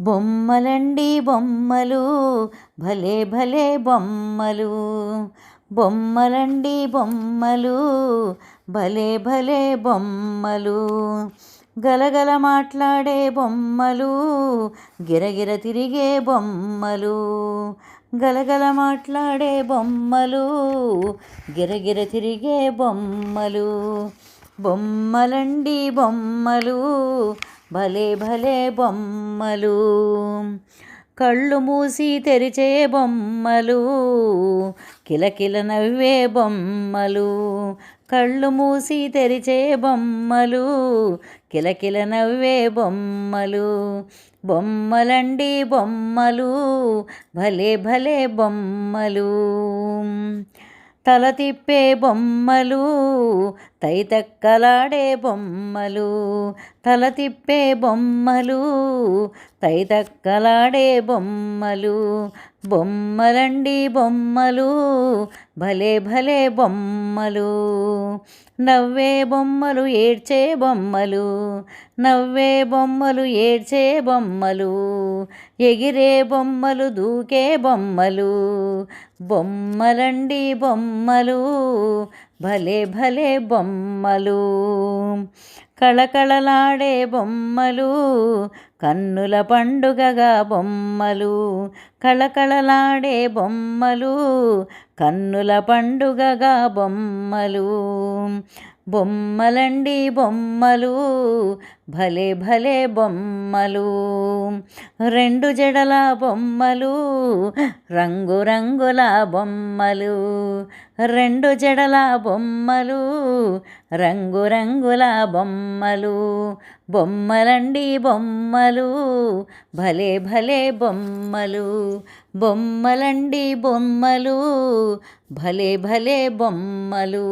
బొమ్మలండి బొమ్మలు భలే భలే బొమ్మలు. బొమ్మలండి బొమ్మలు భలే భలే బొమ్మలు. గలగల మాట్లాడే బొమ్మలు గిరగిర తిరిగే బొమ్మలు. గలగల మాట్లాడే బొమ్మలు గిరగిర తిరిగే బొమ్మలు. బొమ్మలండి బొమ్మలు భలే భలే బొమ్మలు. కళ్ళు మూసి తెరిచే బొమ్మలు కిలకిల నవ్వే బొమ్మలు. కళ్ళు మూసి తెరిచే బొమ్మలు కిలకిల నవ్వే బొమ్మలు. బొమ్మలండి బొమ్మలు భలే భలే బొమ్మలు. తల తిప్పే బొమ్మలు తైతక్కలాడే బొమ్మలు. తల తిప్పే బొమ్మలు తైతక్కలాడే బొమ్మలు. బొమ్మలండి బొమ్మలు భలే భలే బొమ్మలు. నవ్వే బొమ్మలు ఏడ్చే బొమ్మలు. నవ్వే బొమ్మలు ఏడ్చే బొమ్మలు. ఎగిరే బొమ్మలు దూకే బొమ్మలు. బొమ్మలండి బొమ్మలు భలే భలే బొమ్మలు. కళకళలాడే బొమ్మలు కన్నుల పండుగగా బొమ్మలు. కళకళలాడే బొమ్మలు కన్నుల పండుగగా బొమ్మలు. బొమ్మలండి బొమ్మలు భలే భలే బొమ్మలు. రెండు జడల బొమ్మలు రంగురంగుల బొమ్మలు. రెండు జడల బొమ్మలు రంగురంగుల బొమ్మలు. బొమ్మలండి బొమ్మలు భలే భలే బొమ్మలు. బొమ్మలండి బొమ్మలు భలే భలే బొమ్మలు.